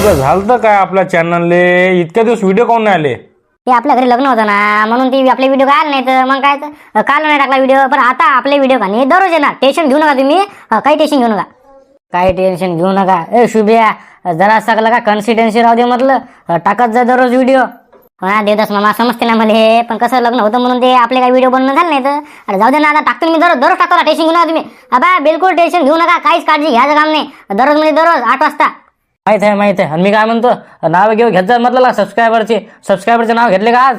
आता झालं तर काय आपल्या चॅनलले इतक्या दिवस व्हिडिओ काऊन नाही आले? ते आपल्या घरी लग्न होतं ना म्हणून ती आपले व्हिडिओ काय नाही तर मग काय तर काल नाही टाकला व्हिडिओ पण आता आपले व्हिडिओ का नाही? दररोज येणार. टेन्शन घेऊ नका तुम्ही. अं, काही टेन्शन घेऊ नका. काही टेन्शन घेऊ नका. ए शुभ्या जरा सगळं का कन्सिस्टन्सी राहू दे म्हटलं. अं, टाकत जा दररोज व्हिडिओ हा देवदास मामा समजते ना मला हे पण कसं लग्न होतं म्हणून ते आपले काही व्हिडिओ बनवून झाले नाही तर अरे जाऊ दे ना आता टाकतो मी दररोज. दररोज टाकतो ना टेन्शन घेऊ नका तुम्ही. अबा बिलकुल टेन्शन घेऊ नका. काहीच काळजी घ्यायचं काम नाही. दररोज म्हणजे दररोज आठ वाजता. माहीत आहे माहीत आहे. आणि मी काय म्हणतो नाव घेऊ घेत जा म्हटलं सबस्क्रायबरचे सबस्क्रायबरचे नाव घेतले का आज?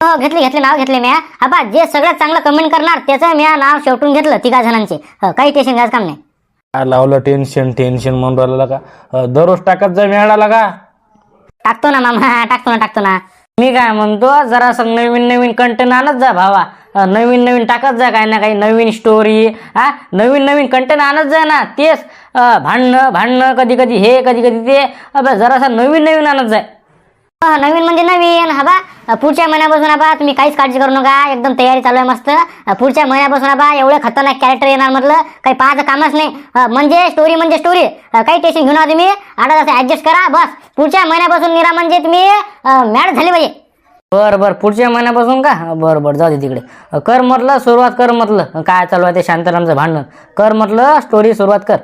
हो घेतले घेतले नाव घेतले मी हा जे सगळ्यात चांगलं कमेंट करणार त्याचं मी नाव शेवटून घेतलं तिघा जणांचे. हं, काही टेन्शन घ्यायचं काम नाही. काय लावलं टेन्शन टेन्शन म्हणून राहिलं का? अं, दररोज टाकत जा मिळाला का? टाकतो ना मामा टाकतो ना टाकतो ना. मी काय म्हणतो जरा असं नवीन नवीन कंटेंट आणत जा भावा. अं, नवीन नवीन टाकत जा काही ना काही नवीन स्टोरी हा? नवीन नवीन कंटेंट आणत जा ना तेच. भांडणं भांडणं कधी कधी हे कधी कधी ते. अबे जरासं नवीन नवीन आणत जाय. हं, नवीन म्हणजे नवीन हा बा. पुढच्या महिन्यापासून हा तुम्ही काहीच काळजी करू नका. एकदम तयारी चालू आहे मस्त. अं, पुढच्या महिन्यापासून हा बा एवढे खतरनाक कॅरेक्टर येणार म्हटलं काही पाहायचं कामच नाही. अं, म्हणजे स्टोरी म्हणजे स्टोरी काही टेन्शन घेऊ नका तुम्ही. आता असं ऍडजस्ट करा बस. पुढच्या महिन्यापासून निरा म्हणजे तुम्ही मॅड झाले पाहिजे. बर बर. पुढच्या महिन्यापासून का? बर बर. जाऊ दे तिकडे. कर म्हटलं सुरुवात कर म्हटलं. काय चालू आहे ते शांतारामचं भांडण. कर म्हटलं स्टोरी सुरुवात कर.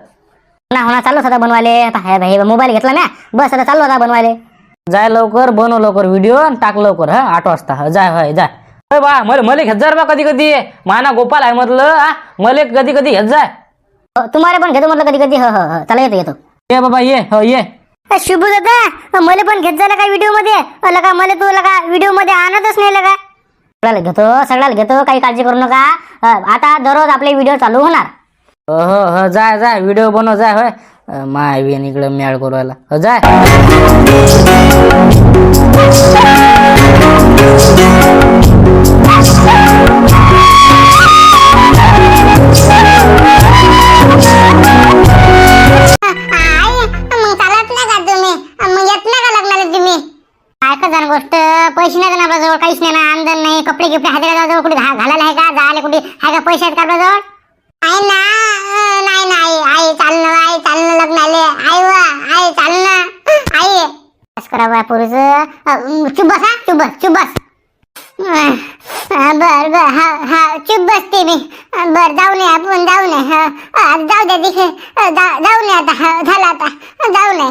ना होणार चालू होता बनवायले. आता हे हे मोबाईल घेतला ना. बस आता चालू होता बनवायले. जाय लवकर बनव लवकर व्हिडिओ टाक लवकर हा आठ वाजता. हा, जाय होय जाय. होय बा मला मला घेत जा बा कधी कधी माना गोपाल आहे म्हटलं हा मला कधी कधी घेत जाय. अं, तुम्हाला पण घेतो म्हटलं कधी कधी हो हो हो चला येतो येतो. ये बाबा ये हो ये. शुभ दादा मला पण घेत झाला का व्हिडिओमध्ये. लगा मला तू लगा व्हिडिओमध्ये आणतच नाही लगा. सगळ्याला घेतो सगळ्याला घेतो काही काळजी करू नका. अं, आता दररोज आपले व्हिडिओ चालू होणार. हो हो जाय जाय व्हिडिओ बनव जाय होय. माय बीन इकडं मॅळ करायला हो जाय. गोष्ट पैसे नाही आपल्या जवळ काहीच नाही ना आमदन नाही कपडे गिपडे हाताला जवळ कुठे घालायला आहे का? जायला कुठे आहे का पैसे आहेत का आपल्याजवळ? आहे ना. आई चालणं आई चालणं लग्नाले. आई वा आई चालणं. आई. बस करा बा पुरुष चुप बस हा चुप बस चुप बस. बर बर हा हा चुप बसते मी बर जाऊ नये आपण जाऊ नये हा, जाऊ दे तिथे. जाऊ नये आता. हा, झालं आता. जाऊ नये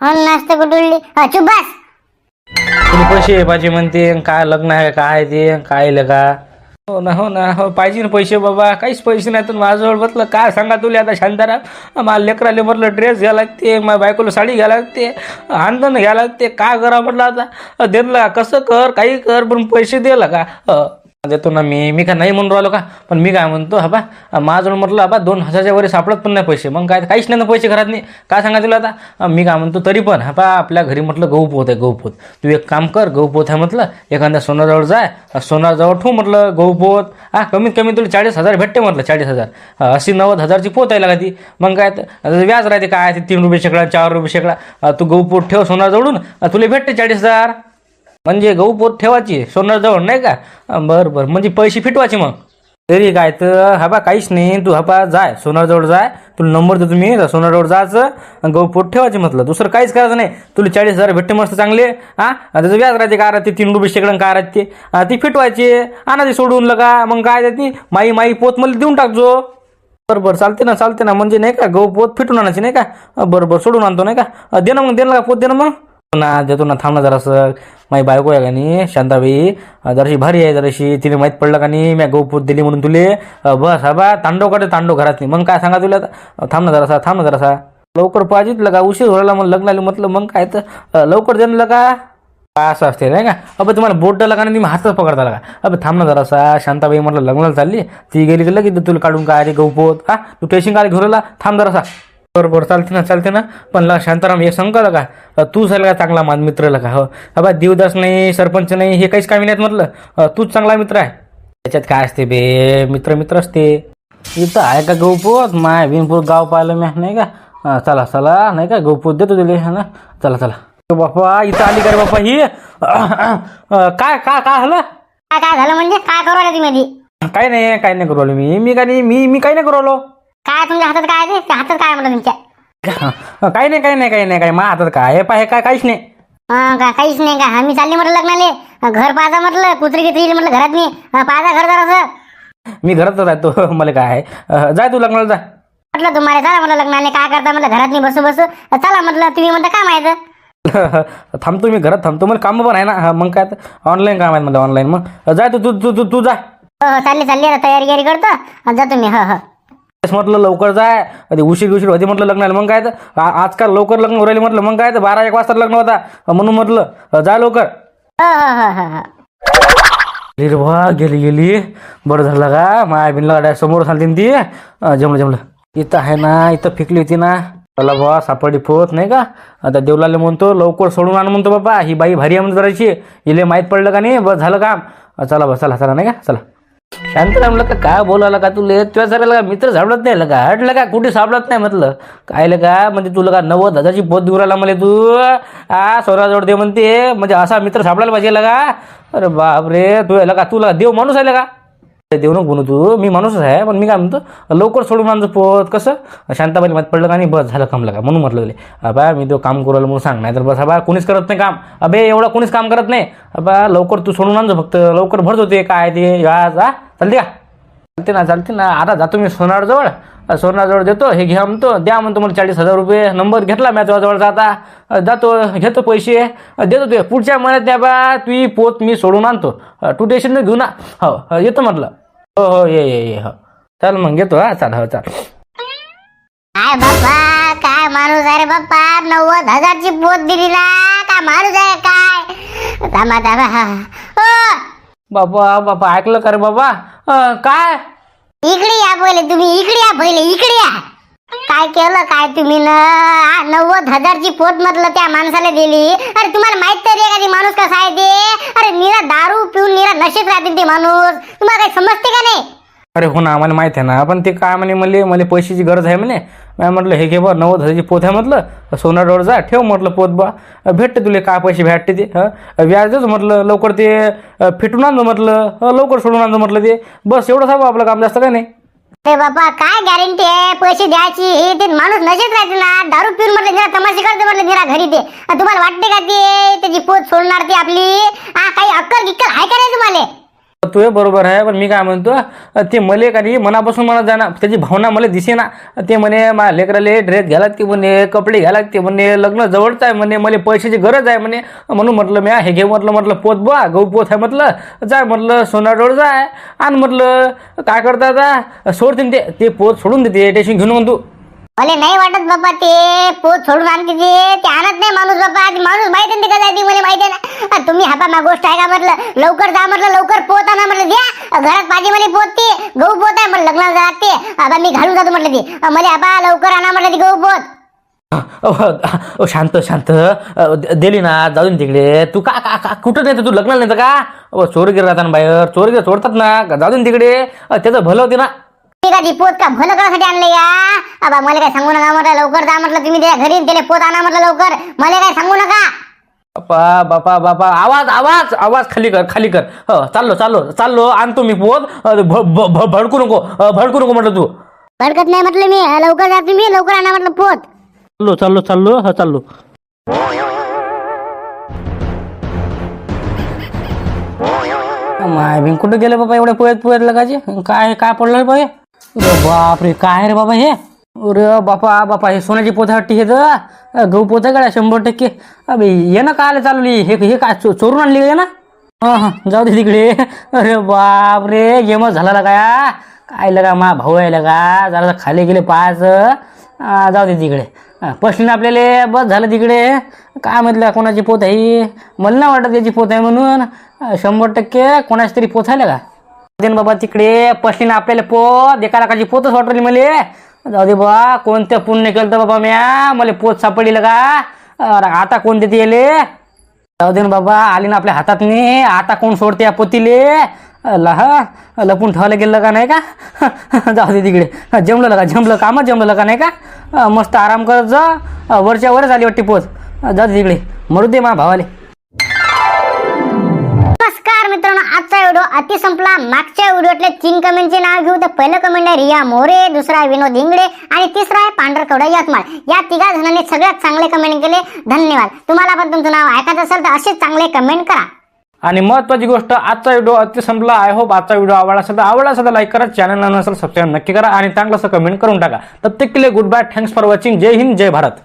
हो नसते कुठुळली चुप बस. तुम्ही पैसे पाहिजे म्हणते? काय लग्न आहे काय ते? काय का? हो ना हो ना हो पाहिजे ना पैसे बाबा काहीच पैसे नाही तर माझ्याजवळ बसलं काय सांगा तुला आता शांताराम? मला लेकराले म्हटलं ड्रेस घ्यायला लागते माझ्या बायकोला साडी घ्या लागते आंदन घ्यायला लागते काय करा म्हटलं आता? दिलं कसं कर काही कर पण पैसे दिला का? देतो ना मी मी काय नाही म्हणून राहिलो का? पण मी काय म्हणतो हा बा माझं म्हटलं बा दोन हजारच्या वर सापडत पण नाही पैसे. मग काय काहीच नाही ना पैसे घरात नाही काय सांगा तुला आता? मी काय म्हणतो तरी पण हा बा आपल्या घरी म्हटलं गहू पोत आहे गहू पोत. तू एक काम कर गहू पोत आहे म्हटलं एखाद्या सोनाजवळ जाय सोनाजवळ ठेवू म्हटलं गहू पोत. हा कमीत कमी तुला चाळीस हजार भेटते म्हटलं चाळीस हजार. अशी नव्वद हजारची पोत आहे लागा ती मग काय आता व्याज राहते काय ते? तीन रुपये शेकडा चार रुपये शेकडा. तू गहू पोत ठेव सोनाजवळून तुला भेटते चाळीस हजार. म्हणजे गहू पोत ठेवायची सोनारजवळ नाही का? बरं बरं. म्हणजे पैसे फिटवायचे मग. तरी काय तर हा बा काहीच नाही. तू हा बा जाय. सोनारजवळ जाय. तुला नंबर देतो मी. सोनारजवळ जायचं. आणि गहू पोट ठेवायचे म्हटलं. दुसरं काहीच करायचं नाही. तुला चाळीस हजार भेटते मस्त चांगले. हा? त्याचं व्याज राहते काय राहते तीन रुपये शेकडं काय राहते? ती फिटवायची. आणा ते सोडून लगा. मग काय ती माई माई पोत मला देऊन टाकजो बरं बरं. चालते ना चालते ना. म्हणजे नाही का गहू पोत फिटून आणायची नाही का? बरं बरं. सोडून आणतो नाही का? अं, दे ना मग दे ना का पोत दे ना मग. ना देतो ना थांब ना जरासं. माझी बायको आहे का नाही शांताबाई? जराशी भारी आहे जराशी. तिने माहीत पडलं का नाही मी गहू पोत दिली म्हणून तुले. बस हा बा तांडवकडे तांडव घरात नाही मग काय सांगा तुला? आता? थांब ना जरासा थांब ना जरासा. लवकर पाहिजे लगा उशीर व्हायला मग लग्नाला म्हटलं मग काय तर. लवकर देणलं लगा. काय असं असते नाही का? अबे तुम्हाला बोट डाला का नाही तुम्ही हातच पकडता का अबे थांब ना जरासा. शांताबाई म्हटलं लग्नाला चालली. ती गेली की लगेच तुला काढून काय रे गहूपोत हा तू टेशिंग काय घेऊन थांब जरासा. बरं बरं चालते ना चालते ना. पण ला शांताराम हे सांग का का तू झाला का चांगला मान मित्र का हो? अबा देवदास नाही सरपंच नाही हे काहीच कामी नाहीत म्हटलं. तूच चांगला मित्र आहे. त्याच्यात काय असते बे? मित्र मित्र असते. इथं आहे का गहूपोत? माय बिनपूर गाव पाहिलं मी नाही का? चला चला नाही का? गहूपोत देतो दिले हा ना? चला चला. बापा इथं आली का रे बापा ही? काय काय काय झालं? काय काय झालं म्हणजे? काय करू तुम्ही? काय नाही काय नाही करू मी. मी काय नाही मी मी काय नाही करू राहिलो. काय तुमच्या हातात काय आहे ते? त्या हातात काय म्हटलं तुमच्या? काही नाही काही नाही काही नाही काही मा हातात काय? हे पाहे काय काहीच नाही. हा, का काहीच नाही का? आम्ही चालली म्हटलं लग्नाले. घर पाहा म्हटलं कुत्री गित्री येईल म्हटलं घरात मी. पाहा घर जरासं. मी घरातच राहतो मला काय आहे. अं, जाय तू लग्नाला जा. म्हटलं तुम्हाला चला म्हटलं लग्नाले काय करता म्हटलं घरात मी बसू बसू. चला म्हटलं तुम्ही म्हणता काय माहीत? थांबतो मी घरात थांबतो. मला काम पण आहे ना. हा, मग काय ऑनलाईन काम आहे मला ऑनलाईन मग. जाय तू तू तू तू तू जा. हो हो चालली चालली. आता तयारी करतो. आणि जातो मी. हो हो. तेच म्हटलं लवकर जाय. उशीर उशीर होते म्हटलं लग्नाला. मग काय तर आजकाल लवकर लग्न राहिले म्हटलं मग काय तर बारा एक वाजता लग्न होता. म्हणून म्हटलं जा लवकर. गेली बा गेली गेली. बरं झालं का? माय बिनला गाड्या समोर सांगते ती. जमलं जमलं. इथं आहे ना इथं फेकली होती ना. चला बा सापडी पोत नाही का? आता देवलाले म्हणतो लवकर सोडून आण म्हणतो बाबा. ही बाई भारी आहे म्हणतो जराशी. इले माहीत पडलं का नाही? बस झालं काम. चला बा चला चला नाही का? चला. शांत रामलं का काय बोलायला का तुला तुझ्या साऱ्याला का? मित्र सापडत नाही का हटलं का? कुठे सापडत नाही म्हटलं. कायलं का म्हणजे तुला का नव्वद हजारची पोत देऊ राहिला मला तू. आ स्वराजवळ दे म्हणते. म्हणजे असा मित्र सापडायला पाहिजे का अरे बापरे तू याला का तुला देव माणूस आहे का देऊ नको म्हणू तू. मी माणूसच आहे पण मी काय म्हणतो लवकर सोडून आणतो पोत. कसं? शांताबाई मात पडलं का नाही? बस झालं काम का? म्हणून म्हटलं अबा मी तो काम करू म्हणून सांग. नाही तर बस अबा कोणीच करत नाही काम. अबे एवढं कोणीच काम करत नाही. अबा लवकर तू सोडून आणतो फक्त. लवकर भरतो ते काय ते आज हा चालते का? चालते ना चालते ना. आता जातो मी सोनारजवळ. सोनारजवळ देतो हे घ्या म्हणतो. द्या म्हणतो मला चाळीस हजार रुपये. नंबर घेतला मी जवळचा आता. जातो घेतो पैसे. देतो ते पुढच्या महिन्यात द्या बा तू पोत मी सोडून आणतो. तू टेन्शन घेऊ ना. हो, हो येतो म्हटलं. हो हो ये ये ये हो. चल मग घेतो हा चाल हो चाल. काय बाप्पा काय माणूस आहे रे बाप्पा? नव्वद हजारची पोत दिली ना. काय माणूस आहे काय? थांबा थांबा हा. ओ, बाबा बाबा ऐकलं का रे बाबा? अं, काय? इकडे या पहिले तुम्ही इकडे या पहिले इकडे या. काय केलं काय तुम्ही न? नव्वद हजारची पोट म्हटलं त्या माणसाला दिली. अरे तुम्हाला माहीत तरी आहे का ते माणूस कसा आहे ते? अरे निरा दारू पिऊन निरा नशेत राहतील ते माणूस. तुम्हाला काही समजते का नाही? अरे हो ना आम्हाला माहिती आहे ना. पण ते काय म्हणे मला मला पैशाची गरज आहे म्हणे. मी म्हटलं हे घे बा नव्वद हजारची पोत आहे म्हटलं. सोनारवर जा ठेव म्हटलं पोत बा. भेटते तुले काय पैसे भेटते ते हं? व्याज म्हटलं लवकर ते फिटून आणतो म्हटलं. हं, लवकर सोडून आणतो म्हटलं ते. बस एवढंच सांगू आपलं काम जास्त काय नाही? अरे बाबा काय गॅरंटी आहे? पैसे द्यायची हे ते माणूस नशेत राहते ना. दारू पिऊन म्हटलं जरा तमाशे करते म्हटलं जरा घरी ते तुम्हाला वाटते का ते त्याची पोत सोडणार ती आपली? हा काही अक्कल गिक्कल आहे का नाही तुम्हाला? तू बरोबर आहे पण मी काय म्हणतो ते मले काही मनापासून मला जाणार त्याची भावना मला दिसे ना ते म्हणे मा लेकराले ड्रेस घ्यायला लागते म्हणे कपडे घ्यायला लागते म्हणे लग्न जवळचं आहे म्हणे मला पैशाची गरज आहे म्हणे. म्हणून म्हटलं मी हे घे म्हटलं म्हटलं पोत बा गहू पोत आहे म्हटलं जाय म्हटलं सोनाडोळ जाय आणि म्हटलं काय करता जा सोडतील ते ते पोत सोडून देते टेशन घेऊन म्हणतो. मला नाही वाटत बाबा ते पोत सोडून आणते ते ते आणत नाही माणूस बाबा. ते माणूस माहिती आहे ना ते कसं आहे ते मला माहिती आहे ना आ, तुम्ही हापा मा गोष्ट आहे का म्हटलं? लवकर जा म्हटलं लवकर पोत आणा म्हटलं द्या. घरात पाहिजे मला पोत ते गहू पोत आहे म्हटलं लग्नाला जात. ते आता मी घालून जातो म्हटलं ते. मला हापा लवकर आणा म्हटलं ते गहू पोत. ओ शांत शांत. अ, दिली ना जाऊन तिकडे. तू का का का- कुठं नाही तू? लग्नाला नाही का? अहो, चोरगीर राहतात ना बाहेर. चोरगीर सोडतात ना? जाऊन जाऊ दे ना तिकडे. अ, त्याचं भलं होते ना. मी का ती पोत का भलं करासाठी आणले या? आबा मला काय सांगू नका म्हटलं लवकर जा म्हटलं तुम्ही त्या घरी त्याला पोत आणा म्हटलं लवकर. मला काय सांगू नका? बापा बापा बापा आवाज आवाज आवाज खाली कर खाली कर. हो चाललो चाललो चाललो आणतो मी पोत. अ, भ- भ- भ- भडकू नको अ, भडकू नको म्हटलं तू. भडकत नाही म्हटलं मी. लवकर जा तुम्ही लवकर आणा म्हटलं पोत. चाललो चाललो चाललो हा चाललो. माय बिन कुठं गेले बाबा एवढ्या पोयात पोयात लगाचे काय काय पडलं अरे बापरे काय रे बाबा हे? अरे बापा बापा हे सोन्याची पोथाटी वाटते हे तर गहू पोथ्या गाड्या शंभर टक्के. अबे ये ना काय चालवली. हे हे काय चो- चोरून आणली का ना हां हां जाऊ दे तिकडे. अरे बापरे गेमच झाला लगा. काय लगा मा भाऊ आहे लगा. जरा खाली गेले पाहायचं. जाऊ दे तिकडे. पसली ना आपल्याला बस झालं तिकडे. काय म्हटलं कोणाची पोत आहे? मला नाही वाटत त्याची पोत आहे म्हणून. शंभर टक्के कोणाची तरी पोत आहे का बाबा तिकडे पसली ना आपल्याला पोत एका लाखाची पोतच वाटली मले. जाऊ दे बा कोणतं पुण्य केलं तर बाबा म्या मला पोत सापडली का अरे आता कोणते ते येले? जाऊ दे ना बाबा आली ना आपल्या हातात नाही आता कोण सोडते या पोतीले? लह लपून ठेवायला गेलं का नाही का? जाऊ दे तिकडे. जमलं का जमलं. कामच जमलं का नाही का? मस्त आराम करत जा. वरच्या वरच आली वाटते पोत. जाऊ दे तिकडे. मरू दे मा भावाले. मित्रांनो आजचा व्हिडिओ अति संपला. मागच्या व्हिडिओतले तीन कमेंटचे नाव घेऊ. तर पहिलं कमेंट आहे रिया मोरे दुसरा आहे विनोद इंगडे आणि तिसरा आहे पांढरकवडा यवतमाळ. या तिघा जणांनी सगळ्यात चांगले कमेंट केले. धन्यवाद. तुम्हाला पण तुमचं नाव ऐकायचं असेल तर असेच चांगले कमेंट करा. आणि महत्वाची गोष्ट आजचा व्हिडिओ अति संपला. आय होप आजचा व्हिडिओ आवडला असेल तर आवडला असेल तर लाईक करा. चॅनलला नसेल सबस्क्राईब नक्की करा आणि चांगलं असं कमेंट करून टाका. प्रत्येक good bye thanks for watching Jai Hind Jai Bharat.